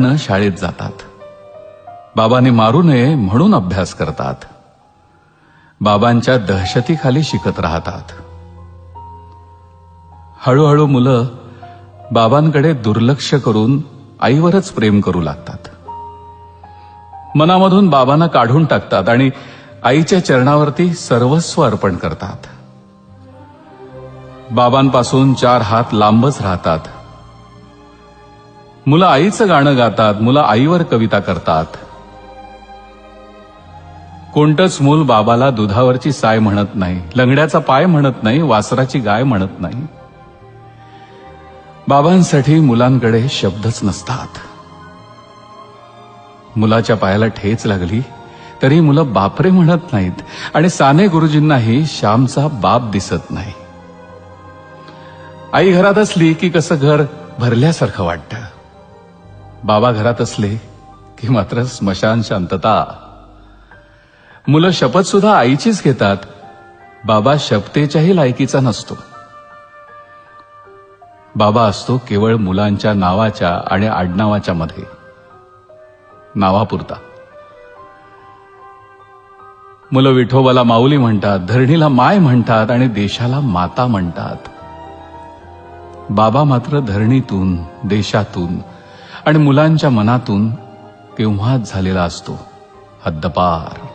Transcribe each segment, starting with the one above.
न शाळेत जातात. बाबाने मारू नये म्हणून अभ्यास करतात. बाबांच्या दहशतीखाली शिकत राहतात. हळूहळू मुलं बाबांकडे दुर्लक्ष करून आईवरच प्रेम करू लागतात. मनामधून बाबांना काढून टाकतात आणि आईच्या चरणावरती सर्वस्व अर्पण करतात. बाबांपासून चार हात लांबच राहतात. मुलं आईचं गाणं गातात मुलं आईवर कविता करतात. कोणतंच मूल बाबाला दुधावरची साय म्हणत नाही लंगड्याचा पाय म्हणत नाही वासराची गाय म्हणत नाही. बाबांसाठी मुलांकडे शब्दच नसतात. मुलाच्या पायाला ठेच लागली तरी मुलं बापरे म्हणत नाहीत आणि साने गुरुजींनाही श्यामचा बाप दिसत नाही. आई घरात असली की कसं घर भरल्यासारखं वाटतं. बाबा घरात असले की मात्र स्मशान शांतता. मुलं शपथ सुद्धा आईचीच घेतात. बाबा शपथेच्याही लायकीचा नसतो. बाबा असतो केवळ मुलांच्या नावाच्या आणि आडनावाच्या मध्ये. नावापुरता. मुलं विठोबाला माऊली म्हणतात धरणीला माय म्हणतात आणि देशाला माता म्हणतात. बाबा मात्र धरणीतून देशातून आणि मुलांच्या मनातून केव्हाच झालेला असतो हद्दपार.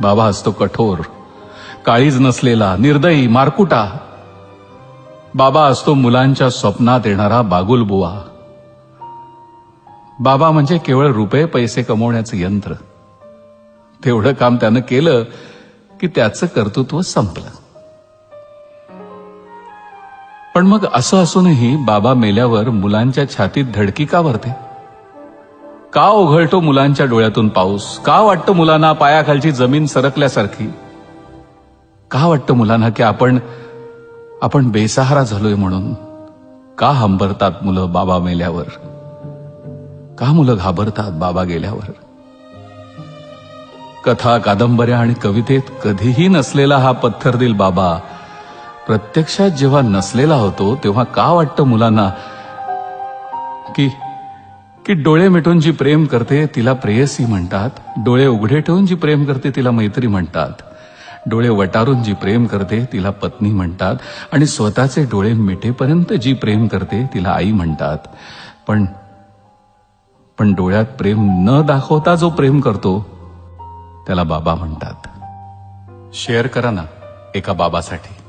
बाबा असतो कठोर काळीज नसलेला निर्दयी मारकुटा. बाबा असतो मुलांच्या स्वप्नात येणारा बागुलबुवा बाबा म्हणजे केवळ रुपये पैसे कमवण्याचं यंत्र. तेवढं काम त्यानं केलं की त्याचं कर्तृत्व संपलं. पण मग असं असूनही बाबा मेल्यावर मुलांच्या छातीत धडकी का भरते? का ओघळतो मुलांच्या डोळ्यातून पाऊस? का वाटतं मुलांना पायाखालची जमीन सरकल्यासारखी? का वाटतं मुलांना की आपण आपण बेसहारा झालोय म्हणून? का हंबरतात मुलं बाबा मेल्यावर? का मुलं घाबरतात बाबा गेल्यावर? कथा कादंबऱ्या आणि कवितेत कधीही नसलेला हा पत्थरदिल बाबा प्रत्यक्षात जेव्हा नसलेला होतो तेव्हा का वाटतं मुलांना की की डोळे मिटून जी प्रेम करते तिला प्रेयसी म्हणतात डोळे उघडे ठेवून जी प्रेम करते तिला मैत्री म्हणतात डोळे वटारून जी प्रेम करते तिला पत्नी म्हणतात आणि स्वतःचे डोळे मिटेपर्यंत जी प्रेम करते तिला आई म्हणतात. पण पण डोळ्यात प्रेम न दाखवता जो प्रेम करतो त्याला बाबा म्हणतात. शेअर करा ना एका बाबासाठी.